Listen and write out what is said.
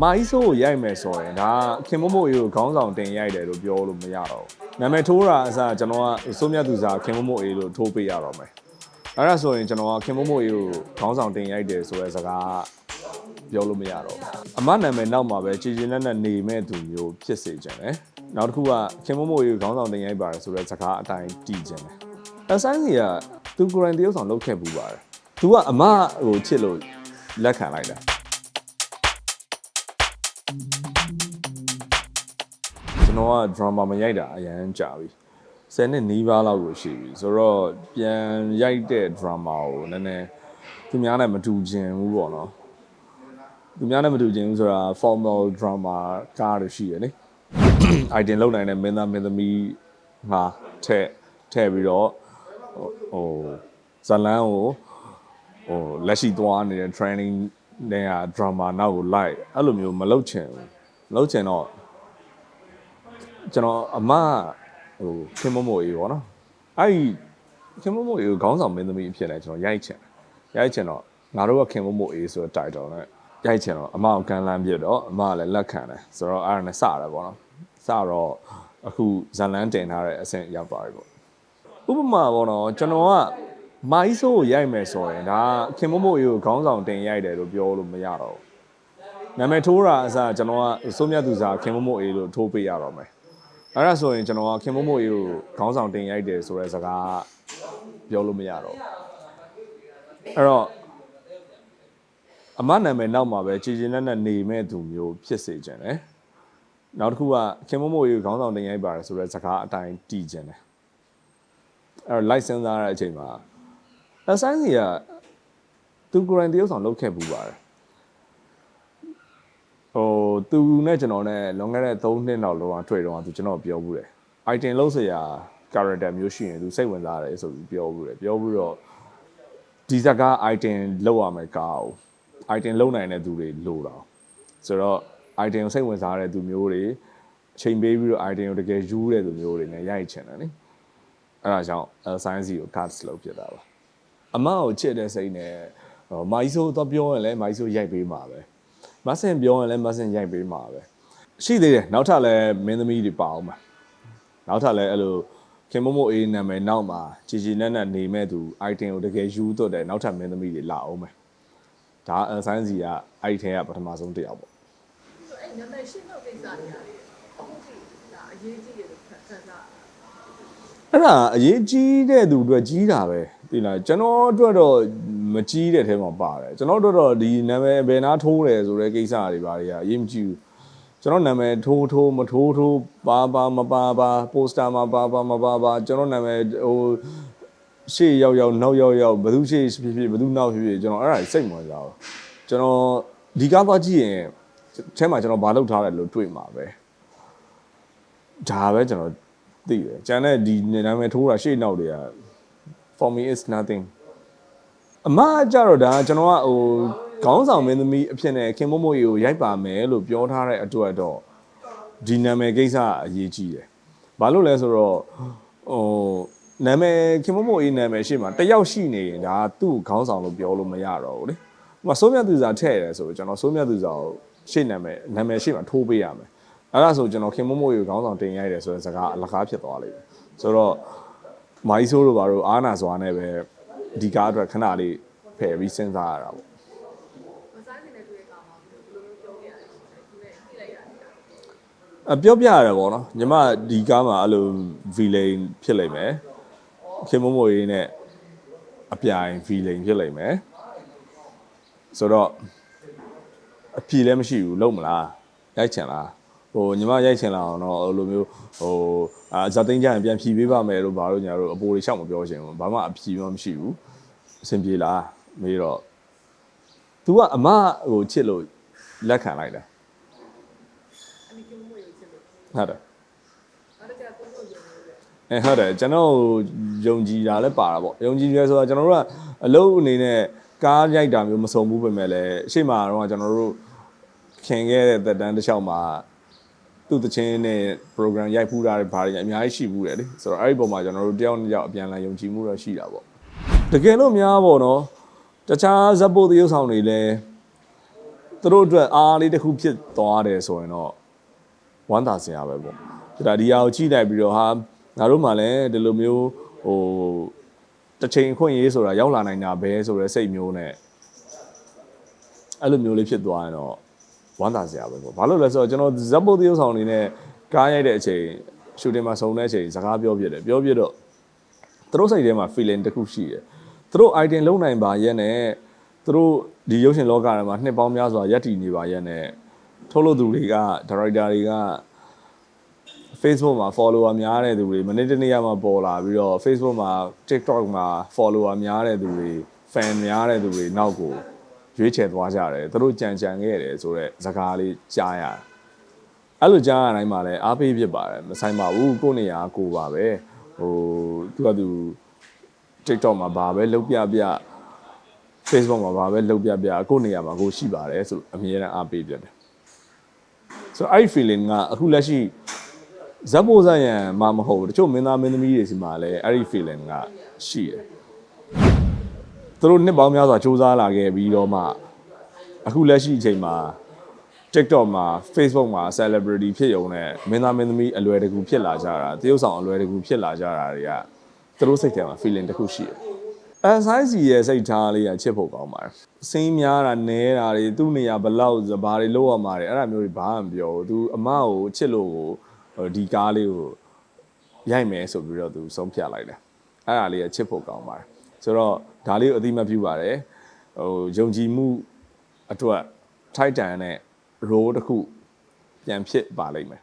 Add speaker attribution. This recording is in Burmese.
Speaker 1: မိုင်းဆိုးကိုရိုက်မယ်ဆိုရင်ဒါခင်မမို့အေးကိုခေါင်းဆောင်တင်ရိုက်တယ်လို့ပြောလို့မရတော့ဘူးနာမည်ထိုးတာအစားကျွန်တော်ကစိုးမြတ်သူစားခင်မမို့အေးလို့ထိုးပေးရတော့မယ်အဲ့ဒါဆိုရင်ကျွန်တော်ကခင်မမို့အေးကိုခေါင်းဆောင်တင်ရိုက်တယ်ဆိုတဲ့စကားပြောလို့မရတော့ဘူးအမနာမည်နောက်မှာပဲကြည်ကျင်လက်နဲ့နေမဲ့သူမျိုးဖြစ်စေချင်တယ်နောက်တစ်ခုကခင်မမို့အေးကိုခေါင်းဆောင်တင်ရိုက်ပါတယ်ဆိုတဲ့စကားအတိုင်းတည်ချင်တယ်အဆိုင်စီကသူကိုယ်တိုင်တရုပ်ဆောင်လုပ်ခဲ့ပူပါတယ်သူကအမဟိုချစ်လို့လက်ခံလိုက်တာ တော်က drama မရိုက်တာအရန်ကြာပြီ10နှစ်နီးပါးလောက်ကိုရှိပြီဆိုတော့ပြန်ရိုက်တဲ့ drama ကိုနည်းနည်းသူများနဲ့မတူချင်ဘူးပေါ့နော်သူများနဲ့မတူချင်ဘူးဆိုတာ formal drama ကားလို့ရှိရလေ item လောက်နိုင်တဲ့မင်းသားမင်းသမီးဟာထဲ့ထဲ့ပြီးတော့ဟိုဇလန်းကိုဟိုလက်ရှိသွားနေတဲ့ training နဲ့က drama နောက်ကို like အဲ့လိုမျိုးမလုပ်ချင်ဘူးမလုပ်ချင်တော့ ကျွန်တော်အမဟိုခင်မမို့အေးပေါ့နော်အဲ့ဒီခင်မမို့အေးကိုခေါင်းဆောင်မင်းသမီးအဖြစ်လဲကျွန်တော်ရိုက်ချင်တယ်ရိုက်ချင်တော့ငါတို့ကခင်မမို့အေးဆိုတဲ့ title နဲ့ရိုက်ချင်တော့အမကိုကန်လန်းပြတော့အမကလည်းလက်ခံတယ်ဆိုတော့အဲ့ဒါနဲ့စရတယ်ပေါ့နော်စတော့အခုဇန်လန်းတင်ထားတဲ့အဆင့်ရောက်သွားပြီပေါ့ဥပမာပေါ့နော်ကျွန်တော်ကမိုင်းဆိုးကိုရိုက်မယ်ဆိုရင်ဒါခင်မမို့အေးကိုခေါင်းဆောင်တင်ရိုက်တယ်လို့ပြောလို့မရတော့ဘူးနာမည်ထိုးတာအစားကျွန်တော်ကစိုးမြတ်သူစားခင်မမို့အေးလို့ထိုးပေးရတော့မယ် အဲ့ဒါဆိုရင်ကျွန်တော်ကခင်မမို့အေးကိုခေါင်းဆောင်တင်ရိုက်တယ်ဆိုတဲ့စကားပြောလို့မရတော့ဘူးအဲ့တော့အမနာမည်နောက်မှာပဲကြည်ကျင်လက်နဲ့နေမဲ့သူမျိုးဖြစ်စေချင်တယ်နောက်တစ်ခုကခင်မမို့အေးကိုခေါင်းဆောင်တင်ရိုက်ပါတယ်ဆိုတဲ့စကားအတိုင်းတည်ချင်တယ်အဲ့တော့ license ရတဲ့အချိန်မှာအဆိုင်စီကသူကိုယ်တိုင်တရုပ်ဆောင်လုပ်ခဲ့ပူပါတယ် ဟိုသူနဲ့ကျွန်တော်နဲ့လွန်ခဲ့တဲ့3နှစ်လောက်လောက်တွေ့တော့သူကျွန်တော်ပြောဘူးတယ် item လုံးစရာ character မျိုးရှိရင်သူစိတ်ဝင်စားတယ်ဆိုပြီးပြောဘူးတယ်ပြောပြီးတော့ဒီဇာက item လောက်ရမယ်ကားကို item လုံးနိုင်တဲ့သူတွေလိုတာဆိုတော့ item ကိုစိတ်ဝင်စားတဲ့သူမျိုးတွေအချိန်ပေးပြီးတော့ item ကိုတကယ်ယူတဲ့သူမျိုးတွေနဲ့ရိုက်ချင်တယ်နိအဲ့ဒါကြောင့် science ကို cards လုပ်ဖြစ်တာပါအမကိုချစ်တဲ့စိတ်နဲ့ဟိုမိုင်းဆိုတော့ပြောရင်လည်းမိုင်းဆိုရိုက်ပေးမှာပဲ မဆင်ပြောရင်လည်းမဆင်ရိုက်ပေးမှာပဲရှိသေးတယ်နောက်ထပ်လည်းမင်းသမီးတွေပါအောင်ပါနောက်ထပ်လည်းအဲ့လိုခင်မမို့အေးနာမည်နောက်မှာជីជីနက်နက်နေမဲ့သူ item ကိုတကယ်ယူတော့တယ်နောက်ထပ်မင်းသမီးတွေလာအောင်မယ်ဒါ science ကအဲ့ဒီထဲကပထမဆုံးတစ်ယောက်ပေါ့
Speaker 2: ဆိုအဲ့နာမည်ရှင်းတော့ကိစ္စတွေရတယ်အခုကြည့်ဒါအရေးကြီးတယ်လို့ခံစားတာ
Speaker 1: အဲ့ဒါအရေးကြီးတဲ့သူအတွက်ကြီးတာပဲ ဒီလားကျွန်တော်အတွက်တော့မကြီးတဲ့ထဲမှာပါတယ်ကျွန်တော်တို့တော့ဒီနာမည်ဘယ်နာထိုးတယ်ဆိုတဲ့ကိစ္စတွေဘာတွေကအရေးမကြီးဘူးကျွန်တော်နာမည်ထိုးထိုးမထိုးထိုးပါပါမပါပါပိုစတာမှာပါပါမပါပါကျွန်တော်နာမည်ဟိုရှေ့ရောက်ရောက်နောက်ရောက်ရောက်ဘယ်သူရှေ့ဖြစ်ဖြစ်ဘယ်သူနောက်ဖြစ်ဖြစ်ကျွန်တော်အဲ့ဒါစိတ်မဝင်စားဘူးကျွန်တော်ဒီကားသွားကြည့်ရင်အဲမှာကျွန်တော်ဘာလုပ်ထားတယ်လို့တွေ့မှာပဲဒါပဲကျွန်တော်သိတယ်ကျန်တဲ့ဒီနာမည်ထိုးတာရှေ့နောက်တွေက for me is nothing အမကကြတော့ဒါကျွန်တော်ကဟိုခေါင်းဆောင်မင်းသမီးအဖြစ်နဲ့ခင်မမို့ရီကိုရိုက်ပါမယ်လို့ပြောထားတဲ့အတွက်တော့ဒီနာမည်ကိစ္စအရေးကြီးတယ်ဘာလို့လဲဆိုတော့ဟိုနာမည်ခင်မမို့ရီနာမည်ရှေ့မှာတယောက်ရှိနေရင်ဒါသူ့ခေါင်းဆောင်လို့ပြောလို့မရတော့ဘူးလေဟိုမှာစိုးမြတ်သူစာထည့်ရတယ်ဆိုတော့ကျွန်တော်စိုးမြတ်သူစာကိုရှေ့နာမည်နာမည်ရှေ့မှာထိုးပေးရမယ်အဲ့ဒါဆိုကျွန်တော်ခင်မမို့ရီကိုခေါင်းဆောင်တင်ရိုက်တယ်ဆိုတဲ့စကားအလကားဖြစ်သွားလိမ့်မယ်ဆိုတော့ မိုင်းဆိုးတို့ဘာလို့အာနာစွာနဲ့ပဲဒီကားအတွက်ခဏလေးဖယ်ပြီးစဉ်းစားရတာပေါ့
Speaker 2: မဆိုင်နေတဲ့တွေ့တဲ့ကောင်မှာဘယ်လိုမျိုးပြောပြရလဲဒီမဲ့ကြည့်လိုက်ရတယ်
Speaker 1: အပြောပြရတယ်ပေါ့နော်ညီမဒီကားမှာအဲ့လို villain ဖြစ်လိမ့်မယ်ခင်မမို့ရီနဲ့အပြိုင် villain ဖြစ်လိမ့်မယ်ဆိုတော့အဖြေလည်းမရှိဘူးလုံးမလားရိုက်ချင်လား ဟိုညီမရိုက်ချင်လာအောင်တော့အဲ့လိုမျိုးဟိုအာဇာသိန်းကြရင်ပြန်ဖြီးပေးပါမယ်လို့ဘာလို့ညာတို့အပိုတွေရှောက်မပြောချင်ဘူးဘာမှအဖြီမှမရှိဘူးအဆင်ပြေလားမေးတော့ तू ကအမဟိုချစ်လို့လက်ခံလိုက်တာ
Speaker 2: အဲ့ဒီကမွေးရချင်လို့
Speaker 1: ဟုတ်တယ်
Speaker 2: အဲ့ဒါကကိုကိုရုံလို့လေ
Speaker 1: အဲဟုတ်တယ်ကျွန်တော်ယုံကြည်တာလည်းပါတာပေါ့ယုံကြည်ရဲဆိုတာကျွန်တော်တို့ကအလုပ်အနေနဲ့ကားရိုက်တာမျိုးမစုံဘူးပဲမဲ့လည်းအရှိမတော့ကျွန်တော်တို့ခင်ခဲ့တဲ့သက်တမ်းတစ်လျှောက်မှာ သူ့တချင်းနဲ့ program ရိုက်ဖူးတာတွေဘာတွေအများကြီးရှိဘူးတယ်လေဆိုတော့အဲ့ဒီပုံမှာကျွန်တော်တို့တယောက်နဲ့တယောက်အပြန်အလှန်ယုံကြည်မှုတော့ရှိတာပေါ့တကယ်လို့များပေါ့နော်တခြားဇက်ပိုတရုပ်ဆောင်တွေလည်းသူတို့အတွက်အားလေးတစ်ခုဖြစ်သွားတယ်ဆိုရင်တော့ဝမ်းသာစရာပဲပေါ့ဒါဒီဟာကိုကြည့်လိုက်ပြီးတော့ဟာငါတို့မှလည်းဒီလိုမျိုးဟိုတစ်ချိန်အခွင့်အရေးဆိုတာရောက်လာနိုင်တာပဲဆိုတဲ့စိတ်မျိုးနဲ့အဲ့လိုမျိုးလေးဖြစ်သွားရင်တော့ ဝမ်းသာစရာပဲပေါ့ဘာလို့လဲဆိုတော့ကျွန်တော်ဇက်ပုတ်တရုပ်ဆောင်အနေနဲ့ကားရိုက်တဲ့အချိန်ရှူတင်မှာဆုံတဲ့အချိန်စကားပြောပြတယ်ပြောပြတော့သူတို့စိတ်ထဲမှာ feeling တစ်ခုရှိတယ်သူတို့ item လုံနိုင်ပါရဲ့နဲ့သူတို့ဒီရုပ်ရှင်လောကထဲမှာနှစ်ပေါင်းများစွာရပ်တည်နေပါရဲ့နဲ့ထုတ်လို့သူတွေက director တွေက Facebook မှာ follower များတဲ့သူတွေမနေ့တနေ့ကမှပေါ်လာပြီးတော့ Facebook မှာ TikTok မှာ follower များတဲ့သူတွေ fan များတဲ့သူတွေနောက်ကို ရွေးချယ်သွားကြတယ်သူတို့ကြံကြံခဲ့တယ်ဆိုတော့ဇာကားလေးကြားရတယ်အဲ့လိုကြားရတိုင်းမှာလည်းအားပေးဖြစ်ပါတယ်မဆိုင်ပါဘူးကိုယ့်နေရာကိုယ်ပါပဲဟိုသူကသူ TikTok မှာဘာပဲလုံးပြပြ Facebook မှာဘာပဲလုံးပြပြကိုယ့်နေရာမှာကိုယ်ရှိပါတယ်ဆိုအမြဲတမ်းအားပေးပြတယ်ဆိုတော့အဲ့ဒီ feeling ကအခုလက်ရှိဇက်ပိုးဇက်ရံမမဟုတ်ဘူးတချို့မင်းသားမင်းသမီးတွေစီမှာလည်းအဲ့ဒီ feeling ကရှိတယ် သူတို့နှစ်ပေါင်းများစွာစူးစမ်းလာခဲ့ပြီးတော့မှအခုလက်ရှိအချိန်မှာ TikTok မှာ Facebook မှာ celebrity ဖြစ်ရုံနဲ့မင်းသားမင်းသမီးအလွယ်တကူဖြစ်လာကြတာတရုပ်ဆောင်အလွယ်တကူဖြစ်လာကြတာတွေကသူတို့စိတ်ထဲမှာ feeling တစ်ခုရှိတယ်အဲဆိုင်စီရဲ့စိတ်ထားလေးကချစ်ဖို့ကောင်းပါတယ်။စင်းများတာနဲတာတွေသူ့နေရာဘလောက်ဘာတွေလောက်ရမှာတွေအဲ့ဒါမျိုးတွေဘာမှမပြောဘူး။ तू အမကိုချစ်လို့ကိုဟိုဒီကားလေးကိုရိုက်မယ်ဆိုပြီးတော့ तू ဆုံးဖြတ်လိုက်တယ်။အဲ့ဒါလေးကချစ်ဖို့ကောင်းပါတယ်။ ဆိုတော့ဒါလေးကိုအတိမတ်ပြုပါတယ်။ဟိုယုံကြည်မှုအတွက်ထိုက်တန်တဲ့ role တစ်ခုပြန်ဖြစ်ပါလိမ့်မယ်